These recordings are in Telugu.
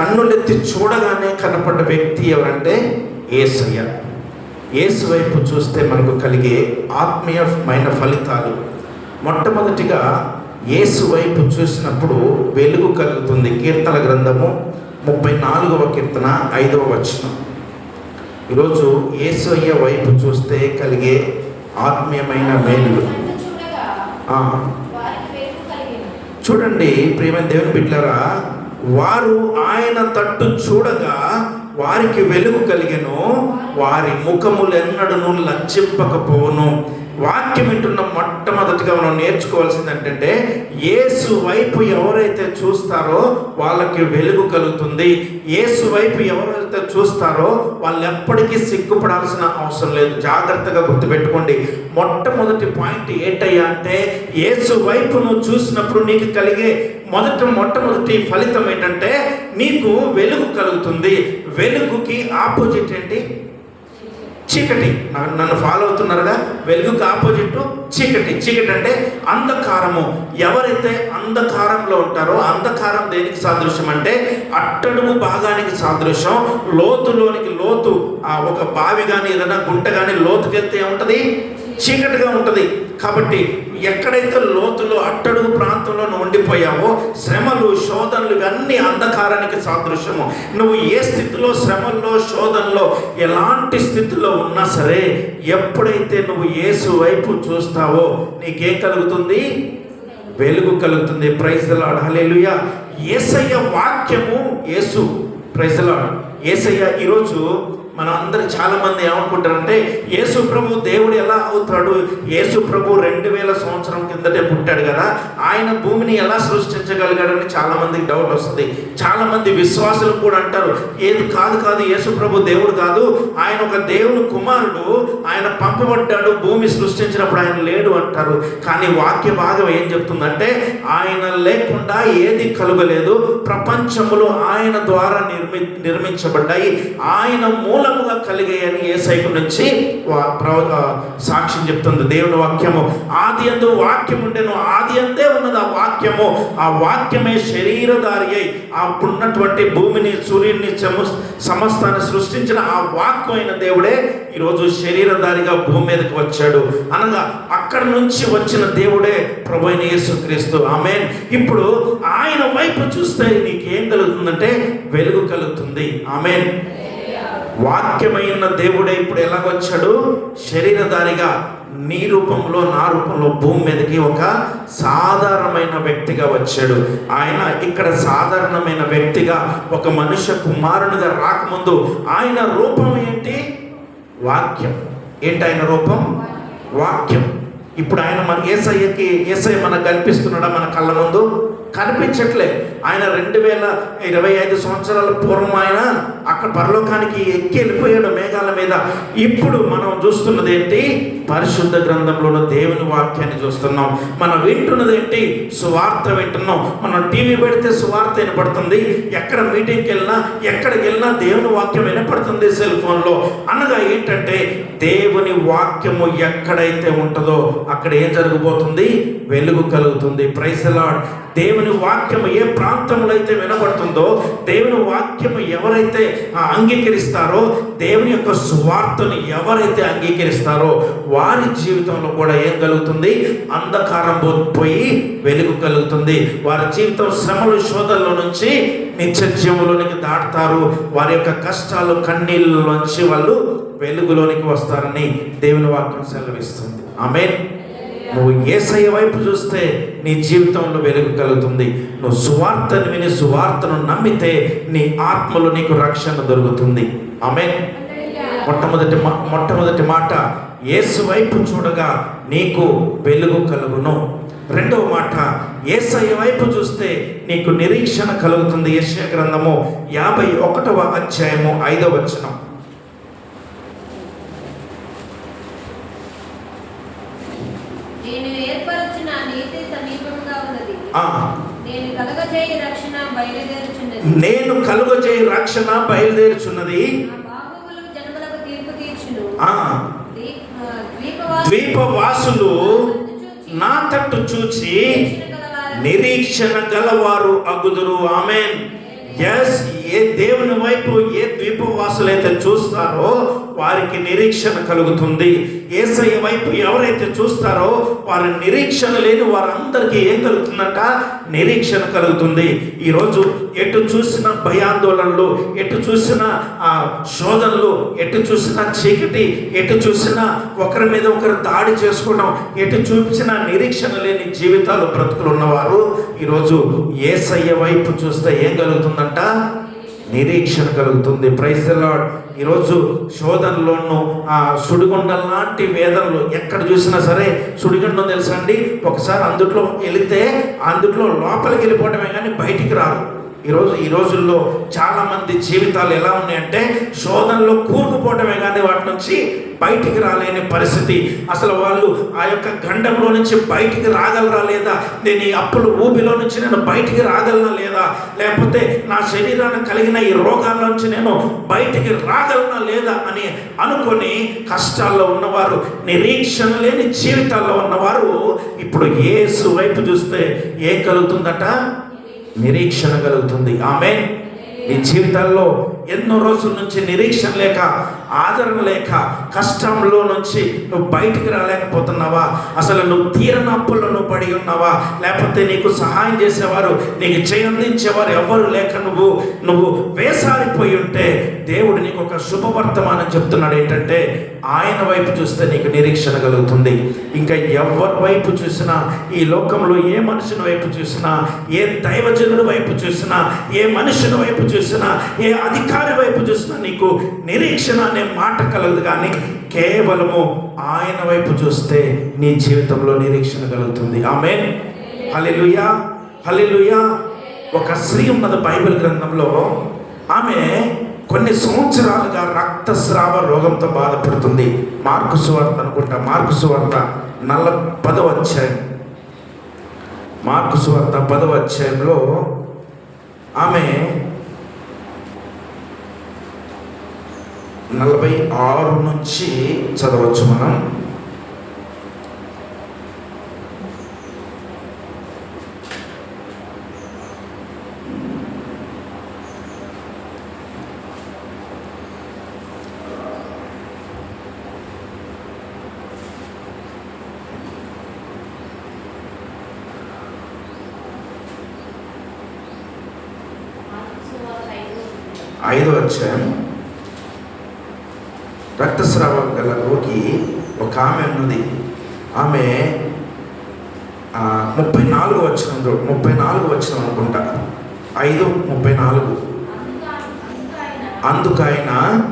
కన్నులెత్తి చూడగానే కనపడ్డ వ్యక్తి ఎవరంటే ఏసయ్య. యేసు వైపు చూస్తే మనకు కలిగే ఆత్మీయమైన ఫలితాలు. మొట్టమొదటిగా యేసు వైపు చూసినప్పుడు వెలుగు కలుగుతుంది. కీర్తన గ్రంథము ముప్పై నాలుగవ కీర్తన ఐదవ వచనం. ఈరోజు యేసయ్య వైపు చూస్తే కలిగే ఆత్మీయమైన మేలులు. కలిగెను. చూడండి ప్రియమైన దేవుని బిడ్డలారా వారు ఆయన తట్టు చూడగా వారికి వెలుగు కలిగెను. వారి ముఖములు ఎన్నడను లంచింపకపోవును వాక్యం వింటున్న మొట్టమొదటిగా మనం నేర్చుకోవాల్సింది ఏంటంటే ఏసు వైపు ఎవరైతే చూస్తారో వాళ్ళకి వెలుగు కలుగుతుంది. ఏసు వైపు ఎవరైతే చూస్తారో వాళ్ళు ఎప్పటికీ సిగ్గుపడాల్సిన అవసరం లేదు. జాగ్రత్తగా గుర్తుపెట్టుకోండి. మొట్టమొదటి పాయింట్ ఏంటయ్యా అంటే ఏసు వైపు నువ్వు చూసినప్పుడు నీకు కలిగే మొదట మొట్టమొదటి ఫలితం ఏంటంటే నీకు వెలుగు కలుగుతుంది. వెలుగుకి ఆపోజిట్ ఏంటి? చీకటి. నన్ను ఫాలో అవుతున్నారుగా? వెలుగుకి ఆపోజిట్ చీకటి. చీకటి అంటే అంధకారము. ఎవరైతే అంధకారంలో ఉంటారో అంధకారం దేనికి సాదృశ్యం అంటే అట్టడుగు భాగానికి సాదృశ్యం. లోతులోనికి లోతు ఆ ఒక బావి కానీ ఏదైనా గుంట కానీ లోతుకెళ్తే ఉంటుంది చీకటిగా ఉంటుంది. కాబట్టి ఎక్కడైతే లోతులో అట్టడుగు ప్రాంతంలో నువ్వు ఉండిపోయావో శ్రమలు శోధనలు ఇవన్నీ అంధకారానికి సాదృశ్యము. నువ్వు ఏ స్థితిలో శ్రమల్లో శోధనలో ఎలాంటి స్థితిలో ఉన్నా సరే ఎప్పుడైతే నువ్వు యేసు వైపు చూస్తావో నీకేం కలుగుతుంది వెలుగు కలుగుతుంది. ప్రైజ్ లాడ్ ఏసయ్య వాక్యము యేసు. ప్రైజ్ ఏసయ్య యేసయ్య ఈరోజు మనం అందరు చాలామంది ఏమనుకుంటారంటే యేసు ప్రభు దేవుడు ఎలా అవుతాడు? యేసు ప్రభు రెండు వేల సంవత్సరం కిందటే పుట్టాడు కదా ఆయన భూమిని ఎలా సృష్టించగలిగాడని చాలామందికి డౌట్ వస్తుంది. చాలామంది విశ్వాసులు కూడా అంటారు ఏది కాదు కాదు యేసు ప్రభు దేవుడు కాదు. ఆయన ఒక దేవుని కుమారుడు ఆయన పంపబడ్డాడు భూమి సృష్టించినప్పుడు ఆయన లేడు అంటారు. కానీ వాక్య భాగం ఏం చెప్తుందంటే ఆయన లేకుండా ఏది కలుగలేదు. ప్రపంచములో ఆయన ద్వారా నిర్మి నిర్మించబడ్డాయి. ఆయన మూల మూలముగా కలిగాయని ఏ సైపు నుంచి వా- సాక్ష్యం చెప్తుంది దేవుని వాక్యము. ఆది అందు వాక్యం ఉండేను ఆది అందే ఉన్నది ఆ వాక్యము. ఆ వాక్యమే శరీరధారి అయి ఆ ఉన్నటువంటి భూమిని సూర్యుడిని చము సమస్తాన్ని సృష్టించిన ఆ వాక్యం అయిన దేవుడే ఈరోజు శరీరధారిగా భూమి మీదకి వచ్చాడు. అనగా అక్కడ నుంచి వచ్చిన దేవుడే ప్రభు అయిన యేసుక్రీస్తు. ఆమెన్. ఇప్పుడు ఆయన వైపు చూస్తే నీకేం కలుగుతుందంటే వెలుగు కలుగుతుంది. ఆమెన్. వాక్యమైన దేవుడే ఇప్పుడు ఎలాగొచ్చాడు? శరీరధారిగా నీ రూపంలో నా రూపంలో భూమి మీదకి ఒక సాధారణమైన వ్యక్తిగా వచ్చాడు. ఆయన ఇక్కడ సాధారణమైన వ్యక్తిగా ఒక మనుష్య కుమారునిగా రాకముందు ఆయన రూపం ఏంటి? వాక్యం. ఏంటి ఆయన రూపం? వాక్యం. ఇప్పుడు ఆయన మన ఏసయ్యకి ఏసయ్య మనకు కల్పిస్తున్నాడా మన కళ్ళ ముందు? కనిపించట్లే. ఆయన రెండు వేల ఇరవై ఐదు సంవత్సరాల పూర్వం ఆయన అక్కడ పరలోకానికి ఎక్కి వెళ్ళిపోయాడు మేఘాల మీద. ఇప్పుడు మనం చూస్తున్నది ఏంటి? పరిశుద్ధ గ్రంథంలో దేవుని వాక్యాన్ని చూస్తున్నాం. మనం వింటున్నది ఏంటి? సువార్త వింటున్నాం. మనం టీవీ పెడితే సువార్త వినపడుతుంది. ఎక్కడ మీటింగ్కి వెళ్ళినా ఎక్కడికి వెళ్ళినా దేవుని వాక్యం వినపడుతుంది సెల్ ఫోన్లో. అనగా ఏంటంటే దేవుని వాక్యము ఎక్కడైతే ఉంటుందో అక్కడ ఏం జరగబోతుంది? వెలుగు కలుగుతుంది. ప్రైసలాడ్ దేవుని దేవుని వాక్యము ఏ ప్రాంతంలో అయితే వినబడుతుందో దేవుని వాక్యము ఎవరైతే అంగీకరిస్తారో దేవుని యొక్క సువార్తను ఎవరైతే అంగీకరిస్తారో వారి జీవితంలో కూడా ఏం కలుగుతుంది? అంధకారం పోయి వెలుగు కలుగుతుంది. వారి జీవితం శ్రమలు శోధనలో నుంచి నిత్య జీవంలోనికి దాటుతారు. వారి యొక్క కష్టాలు కన్నీళ్ళలోంచి వాళ్ళు వెలుగులోనికి వస్తారని దేవుని వాక్యం సెలవిస్తుంది. ఆమె నువ్వు ఏసయ్య వైపు చూస్తే నీ జీవితంలో వెలుగు కలుగుతుంది. నువ్వు సువార్తను విని సువార్తను నమ్మితే నీ ఆత్మలో నీకు రక్షణ దొరుకుతుంది. ఆమె మొట్టమొదటి మొట్టమొదటి మాట యేసు వైపు చూడగా నీకు వెలుగు కలుగును. రెండవ మాట ఏసయ్య వైపు చూస్తే నీకు నిరీక్షణ కలుగుతుంది. యెషయా గ్రంథము యాభై ఒకటవ అధ్యాయము ఐదవ వచనం నేను ఏర్పరచిన నీతి సమీపంగా ఉన్నది ఆ, నేను కలగజేయ రక్షణ బయలుదేరుచున్నది నేను కలుగజేయ రక్షణ బయలుదేరుచున్నది నా బాహువులు జనములకు తీర్పు ఆ. ద్వీ- ఆ, ద్వీపవాసులు ద్వీపవాసులు నా తట్టు చూచి నిరీక్షణ గలవారు అగుదురు. ఆమెన్. ఎస్ ఏ దేవుని వైపు ఏ ద్వీపవాసులైతే చూస్తారో వారికి నిరీక్షణ కలుగుతుంది. ఏసయ్య వైపు ఎవరైతే చూస్తారో వారి నిరీక్షణ లేని వారందరికీ ఏం కలుగుతుందంట? నిరీక్షణ కలుగుతుంది. ఈరోజు ఎటు చూసిన భయాందోళనలు ఎటు చూసిన ఆ శోధనలు ఎటు చూసిన చీకటి ఎటు చూసినా ఒకరి మీద ఒకరు దాడి చేసుకోవడం ఎటు చూపించిన నిరీక్షణ లేని జీవితాలు బ్రతుకులు ఉన్నవారు ఈరోజు ఏసయ్య వైపు చూస్తే ఏం కలుగుతుందంట? నిరీక్షణ కలుగుతుంది. ప్రైజ్ లాడ్ ఈరోజు శోధనలోనూ ఆ సుడిగుండం లాంటి వేదనలు ఎక్కడ చూసినా సరే సుడిగుండం తెలుసండి? ఒకసారి అందుట్లో వెళితే అందుట్లో లోపలికి వెళ్ళిపోవడమే కానీ బయటికి రాదు. ఈరోజు ఈ రోజుల్లో చాలామంది జీవితాలు ఎలా ఉన్నాయంటే శోధనలో కూరుకుపోవటమే కానీ వాటి నుంచి బయటికి రాలేని పరిస్థితి. అసలు వాళ్ళు ఆ యొక్క గండంలో నుంచి బయటికి రాగలరా లేదా? నేను ఈ అప్పుల ఊబిలో నుంచి నేను బయటికి రాగలనా లేదా? లేకపోతే నా శరీరానికి కలిగిన ఈ రోగాల నుంచి నేను బయటికి రాగలనా లేదా అని అనుకొని కష్టాల్లో ఉన్నవారు నిరీక్షణ లేని జీవితాల్లో ఉన్నవారు ఇప్పుడు యేసు వైపు చూస్తే ఏం కలుగుతుందట? నిరీక్షణ కలుగుతుంది. ఆమె నీ జీవితాల్లో ఎన్నో రోజుల నుంచి నిరీక్షణ లేక ఆదరణ లేక కష్టంలో నుంచి నువ్వు బయటికి రాలేకపోతున్నావా? అసలు నువ్వు తీరని అప్పుల్లో నువ్వు పడి ఉన్నావా? లేకపోతే నీకు సహాయం చేసేవారు నీకు చేయందించేవారు ఎవరు లేక నువ్వు నువ్వు వేసారిపోయి ఉంటే దేవుడు నీకు ఒక శుభవర్తమానం చెప్తున్నాడు ఏంటంటే ఆయన వైపు చూస్తే నీకు నిరీక్షణ కలుగుతుంది. ఇంకా ఎవరి వైపు చూసినా ఈ లోకంలో ఏ మనుషుని వైపు చూసినా ఏ దైవజనుడి వైపు చూసినా ఏ మనుషుని వైపు చూసినా ఏ అధికారి వైపు చూసినా నీకు నిరీక్షణ అనే మాట కలగదు. కానీ కేవలము ఆయన వైపు చూస్తే నీ జీవితంలో నిరీక్షణ కలుగుతుంది. ఆమె హలిలుయా హలిలుయా ఒక స్త్రీ ఉన్నది బైబిల్ గ్రంథంలో. ఆమె కొన్ని సంవత్సరాలుగా రక్తస్రావ రోగంతో బాధపడుతుంది. మార్కు సువార్త అనుకుంటా మార్కు సువార్త నల్ల పదవ అధ్యాయం. మార్కు సువార్త పదవ అధ్యాయంలో ఆమె నలభై ఆరు నుంచి చదవచ్చు మనం. ఐదో అధ్యాయం. రక్తస్రావం గల రోగి ఒక ఆమె ఉన్నది. ఆమె ముప్పై నాలుగు వచ్చిన ముప్పై నాలుగు వచ్చిన అనుకుంటా. ఐదు ముప్పై నాలుగు అందుకైన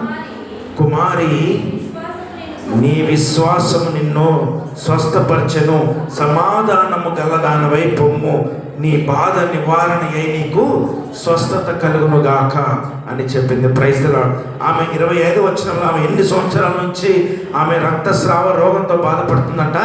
కుమారి నీ విశ్వాసము నిన్ను స్వస్థపరచను. సమాధానము గలదానవై పొమ్ము. నీ బాధ నివారణ అయి నీకు స్వస్థత కలుగును గాక అని చెప్పింది ప్రైజ్లో ఆమె ఇరవై ఐదు వచ్చినంలో ఆమె ఎన్ని సంవత్సరాల నుంచి ఆమె రక్తస్రావ రోగంతో బాధపడుతుందంట?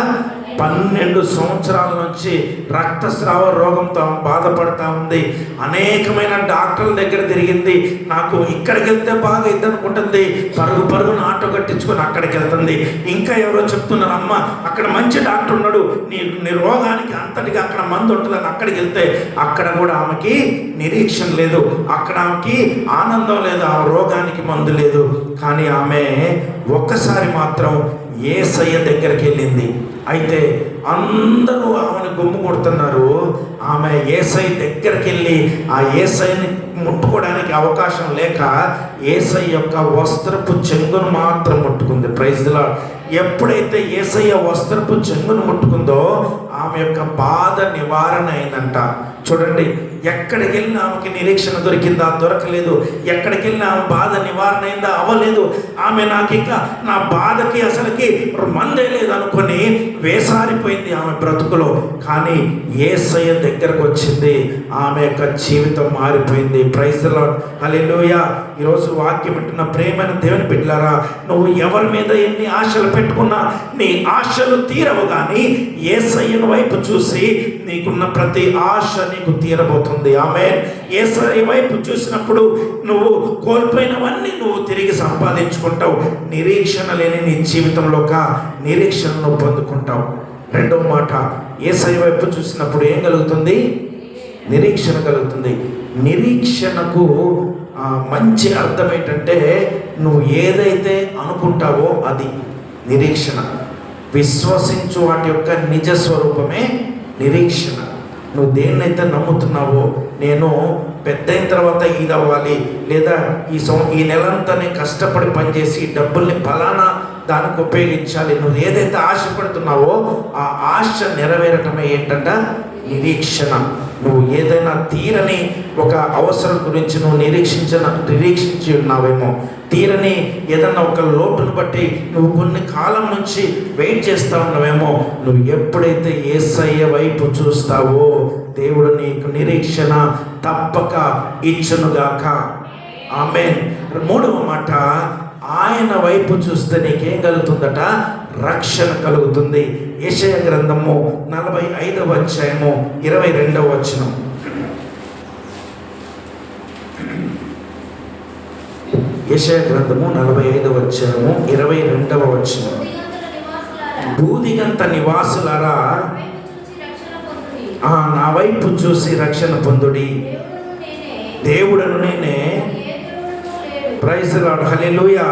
పన్నెండు సంవత్సరాల నుంచి రక్తస్రావ రోగంతో ఆమె బాధపడతా ఉంది. అనేకమైన డాక్టర్ల దగ్గర తిరిగింది. నాకు ఇక్కడికి వెళ్తే బాగా ఇద్దనుకుంటుంది పరుగు పరుగు పరుగున ఆటో కట్టించుకొని అక్కడికి వెళ్తుంది. ఇంకా ఎవరో చెప్తున్నారు అమ్మ అక్కడ మంచి డాక్టర్ ఉన్నాడు. నీ నీ రోగానికి అంతటికి అక్కడ మందు ఉంటుందని అక్కడికి వెళ్తే అక్కడ కూడా ఆమెకి నిరీక్షణ లేదు. అక్కడ ఆమెకి ఆనందం లేదు. ఆ రోగానికి మందు లేదు. కానీ ఆమె ఒక్కసారి మాత్రం ఏసయ్య దగ్గరికి వెళ్ళింది. అయితే అందరూ ఆమెను గుమ్ము కొడుతున్నారు. ఆమె ఏసై దగ్గరికి వెళ్ళి ఆ ఏసైని ముట్టుకోవడానికి అవకాశం లేక ఏసై యొక్క వస్త్రపు చెంగును మాత్రం ముట్టుకుంది. ప్రైజ్లా ఎప్పుడైతే ఏసయ్య వస్త్రపు చెంగును ముట్టుకుందో ఆమె యొక్క బాధ నివారణ అయిందంట. చూడండి ఎక్కడికి వెళ్ళినా ఆమెకి నిరీక్షణ దొరికిందా? దొరకలేదు. ఎక్కడికి వెళ్ళినా ఆమె బాధ నివారణ అయిందా అవ్వలేదు. ఆమె నాకు ఇంకా నా బాధకి అసలుకి మందే లేదనుకొని వేసారిపోయింది ఆమె బ్రతుకులో. కానీ ఏసయ్య దగ్గరకు వచ్చింది ఆమె యొక్క జీవితం మారిపోయింది. Praise hallelujah. ఈరోజు వాక్యం పెట్టిన ప్రేమైన దేవుని బిడ్డలారా నువ్వు ఎవరి మీద ఎన్ని ఆశలు పెట్టుకున్నా నీ ఆశలు తీరవు కానీ ఏసయ్యను వైపు చూసి నీకున్న ప్రతి ఆశ నీకు తీరబోతుంది. ఆమె ఏసరి వైపు చూసినప్పుడు నువ్వు కోల్పోయినవన్నీ నువ్వు తిరిగి సంపాదించుకుంటావు. నిరీక్షణ లేని నీ జీవితంలో ఒక నిరీక్షణను పొందుకుంటావు. రెండవ మాట ఏసై వైపు చూసినప్పుడు ఏం కలుగుతుంది? నిరీక్షణ కలుగుతుంది. నిరీక్షణకు మంచి అర్థం ఏంటంటే నువ్వు ఏదైతే అనుకుంటావో అది నిరీక్షణ. విశ్వసించు వాటి యొక్క నిజ స్వరూపమే నిరీక్షణ. నువ్వు దేన్నైతే నమ్ముతున్నావో నేను పెద్ద అయిన తర్వాత ఇది అవ్వాలి లేదా ఈ సం ఈ నెలంతానే కష్టపడి పనిచేసి డబ్బుల్ని ఫలానా దానికి ఉపయోగించాలి. నువ్వు ఏదైతే ఆశపడుతున్నావో ఆ ఆశ నెరవేరటమే ఏంటంటే నిరీక్షణ. నువ్వు ఏదైనా తీరని ఒక అవసరం గురించి నువ్వు నిరీక్షించిన నిరీక్షించి ఉన్నావేమో. తీరని ఏదన్నా ఒక లోటును బట్టి నువ్వు కొన్ని కాలం నుంచి వెయిట్ చేస్తా ఉన్నావేమో. నువ్వు ఎప్పుడైతే ఏసయ్య వైపు చూస్తావో దేవుడు నీకు నిరీక్షణ తప్పక ఇచ్చునుగాక. ఆమె మూడవ మాట ఆయన వైపు చూస్తే నీకేం కలుగుతుందట? రక్షణ కలుగుతుంది. యెషయా గ్రంథము నలభై ఐదవ అధ్యాయము ఇరవై రెండవ వచనం. యెషయా గ్రంథము నలభై ఐదవ అధ్యాయము ఇరవై రెండవ వచనం. నివాసులారా, భూదిగంత నివాసులారా ఆ నా వైపు చూసి రక్షణ పొందుడి. దేవుడను నేనే, ప్రైజ్ లాడ్ హల్లెలూయా.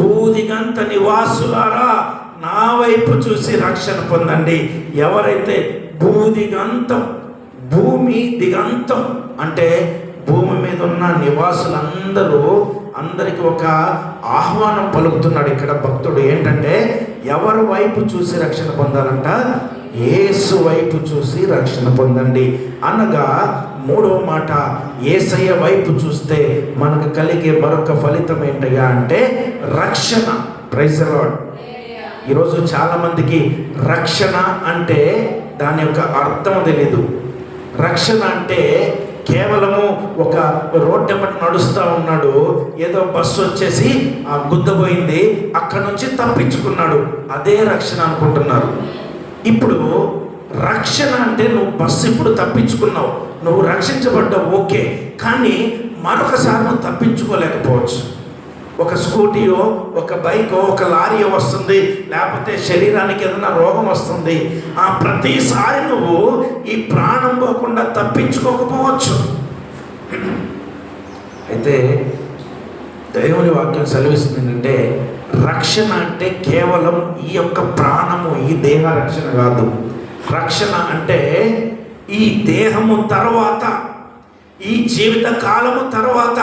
భూదిగంత నివాసులారా నా వైపు చూసి రక్షణ పొందండి. ఎవరైతే భూదిగంతం భూమి దిగంతం అంటే భూమి మీద ఉన్న నివాసులందరూ అందరికి ఒక ఆహ్వానం పలుకుతున్నాడు ఇక్కడ భక్తుడు. ఏంటంటే ఎవరి వైపు చూసి రక్షణ పొందాలంట? ఏసు వైపు చూసి రక్షణ పొందండి. అనగా మూడవ మాట ఏసయ్య వైపు చూస్తే మనకు కలిగే మరొక ఫలితం ఏంటయ్యా అంటే రక్షణ. ప్రైజ్ లాడ్ ఈరోజు చాలామందికి రక్షణ అంటే దాని యొక్క అర్థం తెలీదు. రక్షణ అంటే కేవలము ఒక రోడ్డు ఎమ్మటి నడుస్తూ ఉన్నాడు ఏదో బస్సు వచ్చేసి ఆ గుద్దపోయింది అక్కడ నుంచి తప్పించుకున్నాడు. అదే రక్షణ అనుకుంటున్నారు. ఇప్పుడు రక్షణ అంటే నువ్వు బస్సు ఇప్పుడు తప్పించుకున్నావు. నువ్వు రక్షించబడ్డావు ఓకే. కానీ మరొకసారి నువ్వు తప్పించుకోలేకపోవచ్చు. ఒక స్కూటీయో ఒక బైకో ఒక లారీయో వస్తుంది. లేకపోతే శరీరానికి ఏదైనా రోగం వస్తుంది. ఆ ప్రతిసారి నువ్వు ఈ ప్రాణం పోకుండా తప్పించుకోకపోవచ్చు. అయితే దేవుని వాక్యం సెలవిస్తుంది ఏంటంటే రక్షణ అంటే కేవలం ఈ యొక్క ప్రాణము ఈ దేహ రక్షణ కాదు. రక్షణ అంటే ఈ దేహము తర్వాత ఈ జీవిత కాలము తర్వాత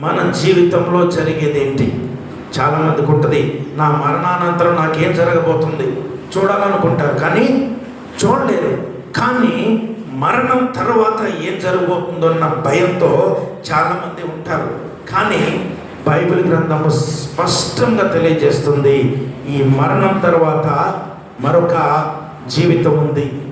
మన జీవితంలో జరిగేది ఏంటి చాలామందికి ఉంటుంది నా మరణానంతరం నాకేం జరగబోతుంది? చూడాలనుకుంటారు కానీ చూడలేరు. కానీ మరణం తర్వాత ఏం జరగబోతుందో అన్న భయంతో చాలామంది ఉంటారు. కానీ బైబిల్ గ్రంథము స్పష్టంగా తెలియజేస్తుంది ఈ మరణం తర్వాత మరొక జీవితం ఉంది.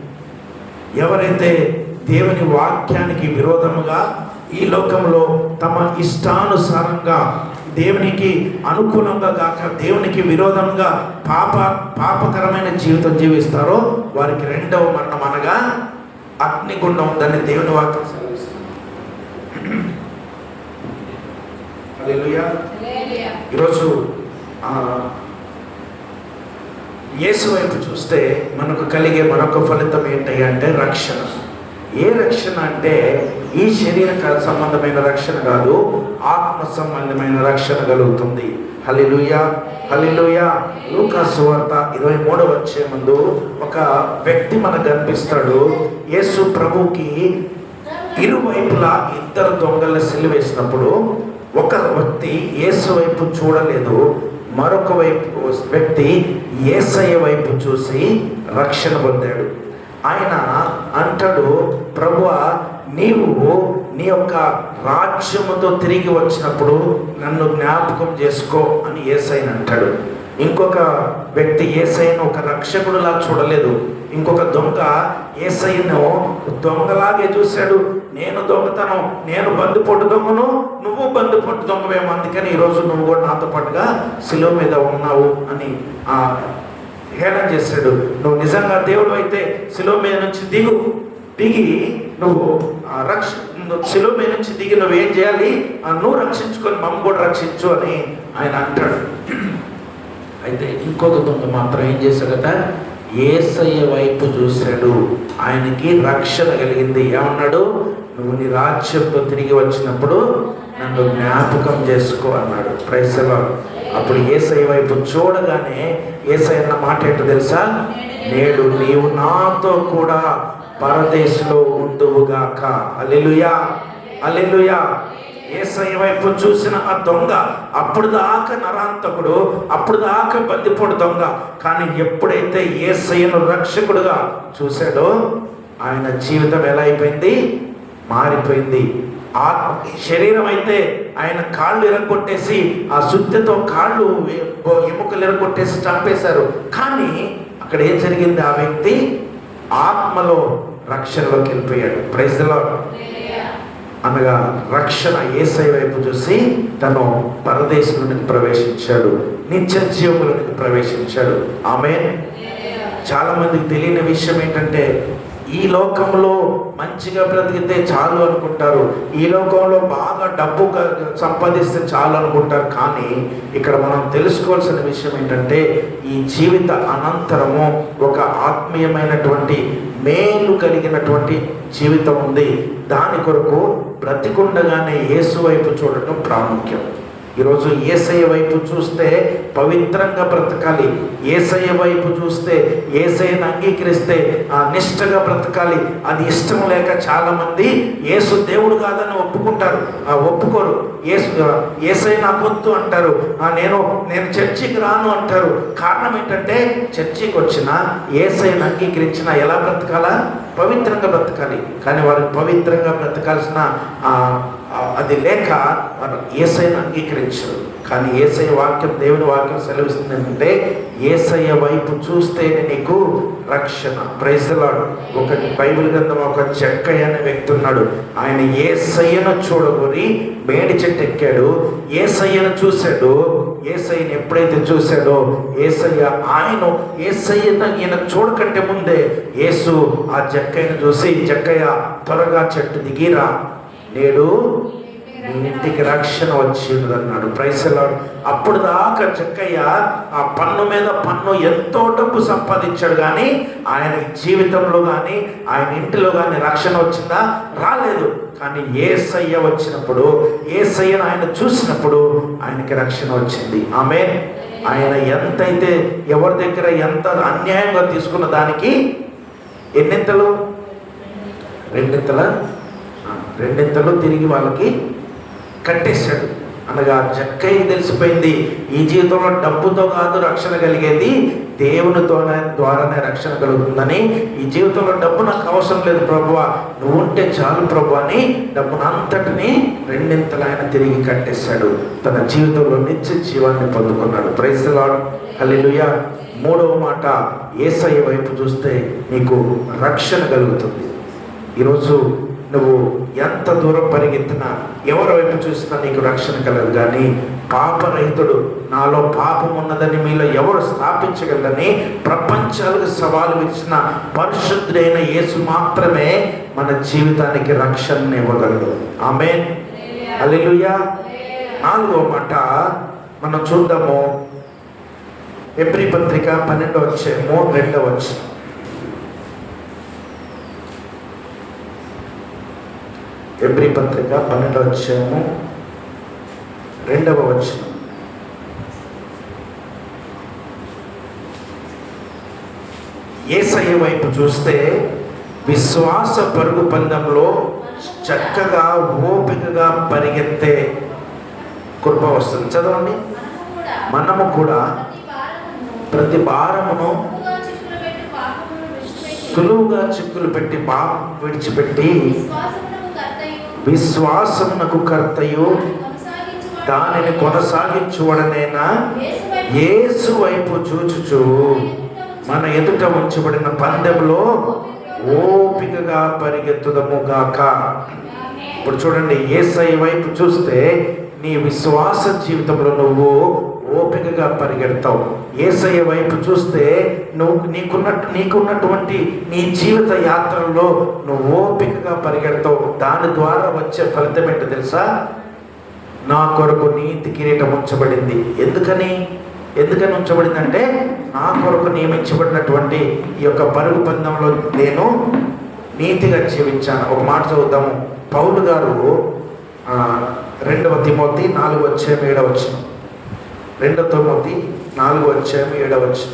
ఎవరైతే దేవుని వాక్యానికి విరోధముగా ఈ లోకంలో తమ ఇష్టానుసారంగా దేవునికి అనుకూలంగా కాక దేవునికి విరోధంగా పాప పాపకరమైన జీవితం జీవిస్తారో వారికి రెండవ మరణం అనగా అగ్నిగుండం ఉందని దేవుని వాక్యం. ఈరోజు యేసు వైపు చూస్తే మనకు కలిగే మరొక ఫలితం ఏంటి అంటే రక్షణ. ఏ రక్షణ అంటే ఈ శరీర క- సంబంధమైన రక్షణ కాదు ఆత్మ సంబంధమైన రక్షణ కలుగుతుంది. హలిలుయ హలిలుయ లూకా సువార్త ఇరవై మూడవ వచ్చే ముందు ఒక వ్యక్తి మనకు కనిపిస్తాడు. యేసు ప్రభుకి ఇరువైపులా ఇద్దరు దొంగల సిలువేసినప్పుడు ఒక వ్యక్తి యేసు వైపు చూడలేదు. మరొక వైపు వ్యక్తి ఏసయ్య వైపు చూసి రక్షణ పొందాడు. ఆయన అంటాడు నీ యొక్క రాజ్యముతో తిరిగి వచ్చినప్పుడు నన్ను జ్ఞాపకం చేసుకో అని ఏసైన్ అంటాడు. ఇంకొక వ్యక్తి ఏసైను ఒక రక్షకుడులా చూడలేదు. ఇంకొక దొంగ ఏసైను దొంగలాగే చూశాడు. నేను దొంగతనం నేను బందిపోటు దొంగను నువ్వు బందిపోటు దొంగవేమో అందుకని ఈరోజు నువ్వు కూడా నాతో పాటుగా శిలువ మీద ఉన్నావు అని ఆ హేళన చేశాడు. నువ్వు నిజంగా దేవుడు అయితే శిలువ మీద నుంచి దిగు దిగి నువ్వు ఆ రక్ష శిలువ మీద నుంచి దిగి నువ్వేం చేయాలి? ఆ నువ్వు రక్షించుకొని మమ్మ కూడా రక్షించు అని ఆయన అంటాడు. అయితే ఇంకొక దొంగ మాత్రం ఏం చేశాడట ఏసయ్య వైపు చూశాడు. ఆయనకి రక్షణ కలిగింది. ఏమన్నాడు? నువ్వు నీ రాజ్యంతో తిరిగి వచ్చినప్పుడు నన్ను జ్ఞాపకం చేసుకో అన్నాడు. ప్రైసలో అప్పుడు ఏసయ్య వైపు చూడగానే ఏసై అన్న మాట ఏంటో తెలుసా? నేడు నీవు నాతో కూడా పరదేశంలో ఉండువుగాక అల్లెలుయా అల్లెలుయా ఏసయ్య వైపు చూసిన ఆ దొంగ అప్పుడు దాకా నరాంతకుడు అప్పుడు దాకా బందిపోడు దొంగ. కానీ ఎప్పుడైతే ఏసయ్యను రక్షకుడుగా చూశాడో ఆయన జీవితం ఎలా అయిపోయింది? మారిపోయింది. ఆ శరీరం అయితే ఆయన కాళ్ళు ఎరగొట్టేసి ఆ శుద్ధితో కాళ్ళు ఎముకలు ఎరగొట్టేసి చంపేశారు. కానీ అక్కడ ఏం జరిగింది? ఆ వ్యక్తి ఆత్మలో రక్షణలోకి వెళ్ళిపోయాడు. ప్రైజ్లో అనగా రక్షణ ఏసై వైపు చూసి తను పరదేశంలోనికి ప్రవేశించాడు. నిత్య జీవములోనికి ప్రవేశించాడు. ఆమె చాలా మందికి తెలియని విషయం ఏంటంటే ఈ లోకంలో మంచిగా బ్రతికితే చాలు అనుకుంటారు. ఈ లోకంలో బాగా డబ్బు సంపాదిస్తే చాలు అనుకుంటారు. కానీ ఇక్కడ మనం తెలుసుకోవాల్సిన విషయం ఏంటంటే ఈ జీవిత అనంతరము ఒక ఆత్మీయమైనటువంటి మేలు కలిగినటువంటి జీవితం ఉంది. దాని కొరకు బ్రతికుండగానే యేసు వైపు చూడటం ప్రాముఖ్యం. ఈరోజు ఏసయ్య వైపు చూస్తే పవిత్రంగా బ్రతకాలి. ఏసయ్య వైపు చూస్తే ఏసైని అంగీకరిస్తే ఆ నిష్టగా బ్రతకాలి. అది ఇష్టం లేక చాలామంది ఏసు దేవుడు కాదని ఒప్పుకుంటారు. ఆ ఒప్పుకోరు. ఏసు ఏసై నాకు వద్దు అంటారు. ఆ నేను నేను చర్చికి రాను అంటారు. కారణం ఏంటంటే చర్చికి వచ్చిన ఏసైని అంగీకరించిన ఎలా బ్రతకాలా? పవిత్రంగా బ్రతకాలి. కానీ వారు పవిత్రంగా బ్రతకాల్సిన ఆ, అది లేక వారు ఏసైని అంగీకరించరు. కానీ ఏసయ్య వాక్యం దేవుని వాక్యం సెలవిస్తుంది ఏంటంటే ఏసయ్య వైపు చూస్తేనే నీకు రక్షణ. ప్రైజలాడు ఒక బైబిల్ గ్రంథం ఒక చెక్కయ్య అనే వ్యక్తి ఉన్నాడు. ఆయన ఏసయ్యను చూడగొని మేడి చెట్టు ఎక్కాడు. ఏసయ్యను చూశాడు. ఏసయ్యను ఎప్పుడైతే చూశాడో ఏసయ్య ఆయన ఏసయ్యను ఈయన చూడకంటే ముందే యేసు ఆ చెక్కయ్యను చూసి చెక్కయ్య త్వరగా చెట్టు దిగిరా. నేడు నీ ఇంటికి రక్షణ వచ్చింది అన్నాడు. ప్రైసలాడు అప్పుడు దాకా చెక్కయ్య ఆ పన్ను మీద పన్ను ఎంతో డబ్బు సంపాదించాడు కానీ ఆయన జీవితంలో కానీ ఆయన ఇంటిలో కానీ రక్షణ వచ్చిందా? రాలేదు. కానీ ఏసయ్య వచ్చినప్పుడు ఏసయ్యను ఆయన చూసినప్పుడు ఆయనకి రక్షణ వచ్చింది. ఆమె ఆయన ఎంతైతే ఎవరి దగ్గర ఎంత అన్యాయంగా తీసుకున్న దానికి ఎన్నింతలు? రెండింతల? రెండింతలు తిరిగి వాళ్ళకి కట్టేశాడు. అనగా జక్కయ్య తెలిసిపోయింది ఈ జీవితంలో డబ్బుతో కాదు రక్షణ కలిగేది దేవునితోనే ద్వారానే రక్షణ కలుగుతుందని. ఈ జీవితంలో డబ్బు నాకు అవసరం లేదు ప్రభు నువ్వు ఉంటే చాలు ప్రభు అని డబ్బునంతటిని రెండింతలు ఆయన తిరిగి కట్టేశాడు. తన జీవితంలో నిత్య జీవాన్ని పొందుకున్నాడు. ప్రైజ్లాడు హల్లెలూయా మూడవ మాట ఏసయ్య వైపు చూస్తే నీకు రక్షణ కలుగుతుంది. ఈరోజు నువ్వు ఎంత దూరం పరిగెత్తినా ఎవరి వైపు చూసినా నీకు రక్షణ కలదు. కానీ పాపరహితుడు నాలో పాపం ఉన్నదని మీలో ఎవరు స్థాపించగలరని ప్రపంచాలకు సవాలు ఇచ్చిన పరిశుద్ధుడైన యేసు మాత్రమే మన జీవితానికి రక్షణ ఇవ్వగలడు. ఆమె అలెలుయా నాలుగో మాట మనం చూద్దాము. ఎబ్రి పత్రిక పన్నెండో వచ్చేమో రెండవ వచ్చి ఎబ్రి పత్రిక పన్నెండవ అధ్యాయము రెండవ వచనం. ఏసయ్య వైపు చూస్తే విశ్వాస పరుగు పందంలో చక్కగా ఓపికగా పరిగెత్తే కృప వస్తుంది. చదవండి. మనము కూడా ప్రతి భారమును సులువుగా చిక్కులు పెట్టి సులువుగా చిక్కులు పెట్టి పాపం విడిచిపెట్టి విశ్వాసమునకు కర్తయు. దానిని కొనసాగించువడనేనా యేసు యేసు వైపు చూచుచు. మన ఎదుట ఉంచబడిన పందెంలో ఓపికగా పరిగెత్తుదము గాక. ఇప్పుడు చూడండి ఏసై వైపు చూస్తే నీ విశ్వాస జీవితంలో నువ్వు ఓపికగా పరిగెడతావు. ఏసయ్య వైపు చూస్తే నువ్వు నీకున్న నీకున్నటువంటి నీ జీవిత యాత్రలో నువ్వు ఓపికగా పరిగెడతావు. దాని ద్వారా వచ్చే ఫలితం ఏంటో తెలుసా? నా కొరకు నీతి కిరీటం ఉంచబడింది. ఎందుకని? ఎందుకని ఉంచబడిందంటే నా కొరకు నియమించబడినటువంటి ఈ యొక్క పరుగు పందంలో నేను నీతిగా జీవించాను. ఒక మాట చదువుతాము పౌలు గారు రెండవ తిమోతి నాలుగు వచ్చే ఏడవ వచ్చిన రెండవ తిమోతి నాలుగు వచ్చే ఏడవ వచ్చిన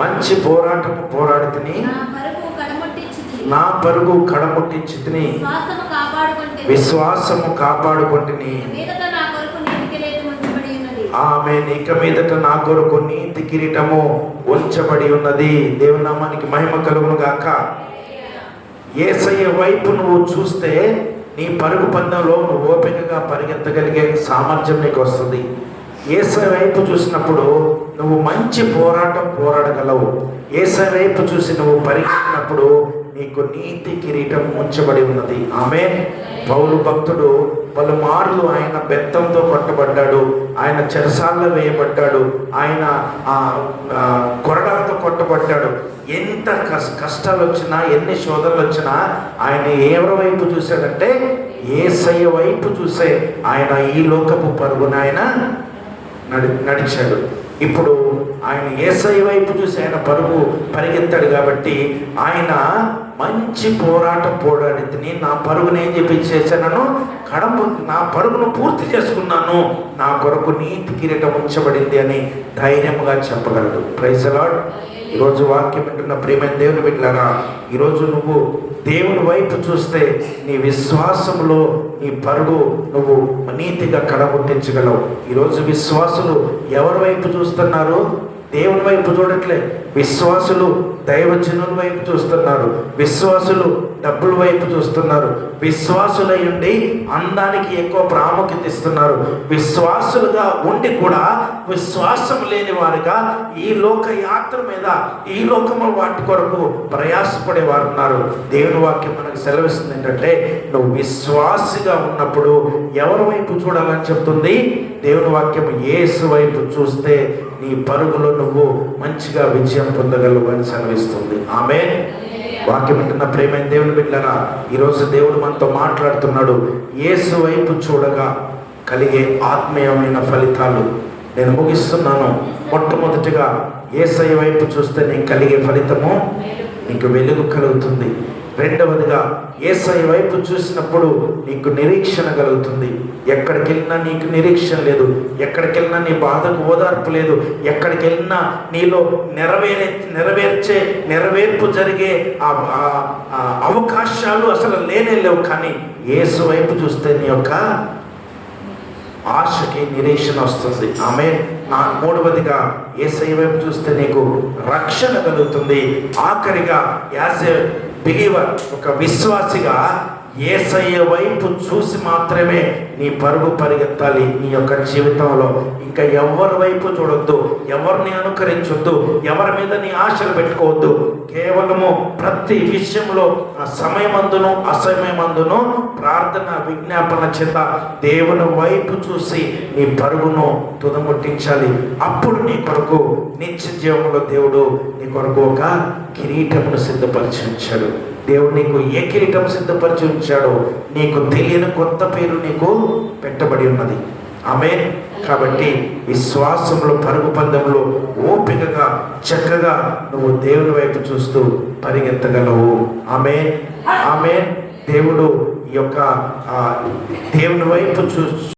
మంచి పోరాటము పోరాడితిని నా పరుగు కడముట్టించితిని. విశ్వాసము కాపాడుకుంటుని. ఆమె ఇక మీదట నా కొరకు నీతి కిరీటము ఉంచబడి ఉన్నది. దేవునామానికి మహిమ కలుగును గాక ఏసయ్య వైపు నువ్వు చూస్తే నీ పరుగు పందంలో నువ్వు ఓపికగా పరిగెత్తగలిగే సామర్థ్యం నీకు వస్తుంది. ఏసై వైపు చూసినప్పుడు నువ్వు మంచి పోరాటం పోరాడగలవు. ఏసై వైపు చూసి నువ్వు పరిగెత్తినప్పుడు నీకు నీతి కిరీటం ఉంచబడి ఉన్నది. ఆమె పౌలు భక్తుడు పలుమార్లు ఆయన బెత్తంతో కొట్టబడ్డాడు ఆయన చెరసాల్లో వేయబడ్డాడు. ఆయన ఆ, కొరడాలతో కొట్టబడ్డాడు. ఎంత కష్టాలు వచ్చినా ఎన్ని శోధనలు వచ్చినా ఆయన ఎవరి వైపు చూశాడంటే ఏసయ్య వైపు చూసే ఆయన ఈ లోకపు పరుగున ఆయన నడి నడిచాడు. ఇప్పుడు ఆయన ఏసై వైపు చూసి ఆయన పరుగు పరిగెత్తాడు కాబట్టి ఆయన మంచి పోరాటం పోరాడితిని నా పరుగును ఏం చెప్పి చేశాను కడము నా పరుగును పూర్తి చేసుకున్నాను. నా కొరకు నీతి కిరీటం ఉంచబడింది అని ధైర్యంగా చెప్పగలడు. ప్రైజ్ లాడ్ ఈరోజు వాక్యం వింటున్న ప్రేమ దేవుని బిడ్డలారా ఈరోజు నువ్వు దేవుని వైపు చూస్తే నీ విశ్వాసంలో నీ పరుగు నువ్వు నీతిగా కడగొట్టించగలవు. ఈరోజు విశ్వాసులు ఎవరి వైపు చూస్తున్నారు? దేవుని వైపు చూడట్లే. విశ్వాసులు దైవజనుల వైపు చూస్తున్నారు. విశ్వాసులు డబ్బుల వైపు చూస్తున్నారు. విశ్వాసులై ఉండి అందానికి ఎక్కువ ప్రాముఖ్యత ఇస్తున్నారు. విశ్వాసులుగా ఉండి కూడా విశ్వాసం లేని వారుగా ఈ లోక యాత్ర మీద ఈ లోకము వాటి కొరకు ప్రయాసపడే వారు ఉన్నారు. దేవుని వాక్యం మనకు సెలవిస్తుంది ఏంటంటే నువ్వు విశ్వాసిగా ఉన్నప్పుడు ఎవరి వైపు చూడాలని చెప్తుంది? దేవుని వాక్యం యేసు వైపు చూస్తే నీ పరుగులో నువ్వు మంచిగా విజయం పొందగలవు అని సెలవిస్తుంది. ఆమె వాక్యం వింటున్న ప్రేమైన దేవుని బిడ్డరా ఈరోజు దేవుడు మనతో మాట్లాడుతున్నాడు. యేసు వైపు చూడగా కలిగే ఆత్మీయమైన ఫలితాలు నేను ముగిస్తున్నాను. మొట్టమొదటిగా ఏసై వైపు చూస్తే నీకు కలిగే ఫలితము నీకు వెలుగు కలుగుతుంది. రెండవదిగా ఏసై వైపు చూసినప్పుడు నీకు నిరీక్షణ కలుగుతుంది. ఎక్కడికి వెళ్ళినా నీకు నిరీక్షణ లేదు. ఎక్కడికి వెళ్ళినా నీ బాధకు ఓదార్పు లేదు. ఎక్కడికి వెళ్ళినా నీలో నెరవేరే నెరవేర్చే నెరవేర్పు జరిగే ఆ అవకాశాలు అసలు లేనే లేవు. కానీ ఏసు వైపు చూస్తే నీ యొక్క ఆశకి నిరీక్షణ వస్తుంది. ఆమె నా మూడవదిగా ఏసై వైపు చూస్తే నీకు రక్షణ కలుగుతుంది. ఆఖరిగా యాసే ఏ బిలీవర్ ఒక విశ్వాసిగా ఏసయ్య వైపు చూసి మాత్రమే నీ పరుగు పరిగెత్తాలి నీ యొక్క జీవితంలో. ఇంకా ఎవరి వైపు చూడొద్దు ఎవరిని అనుకరించొద్దు ఎవరి మీద నీ ఆశలు పెట్టుకోవద్దు. కేవలము ప్రతి విషయంలో ఆ సమయమందును అసమయమందును ప్రార్థన విజ్ఞాపన చేత దేవుని వైపు చూసి నీ పరుగును తుదముట్టించాలి. అప్పుడు నీ కొరకు నిత్య జీవంలో దేవుడు నీ కొరకు ఒక కిరీటమును సిద్ధపరిచించాడు. దేవుడు నీకు ఏ కిరీటం సిద్ధపరిచి ఉంచాడో నీకు తెలియని కొత్త పేరు నీకు పెట్టబడి ఉన్నది. ఆమె కాబట్టి విశ్వాసంలో పరుగు పందంలో ఓపికగా చక్కగా నువ్వు దేవుని వైపు చూస్తూ పరిగెత్తగలవు. ఆమె ఆమె దేవుడు ఈ యొక్క దేవుని వైపు చూ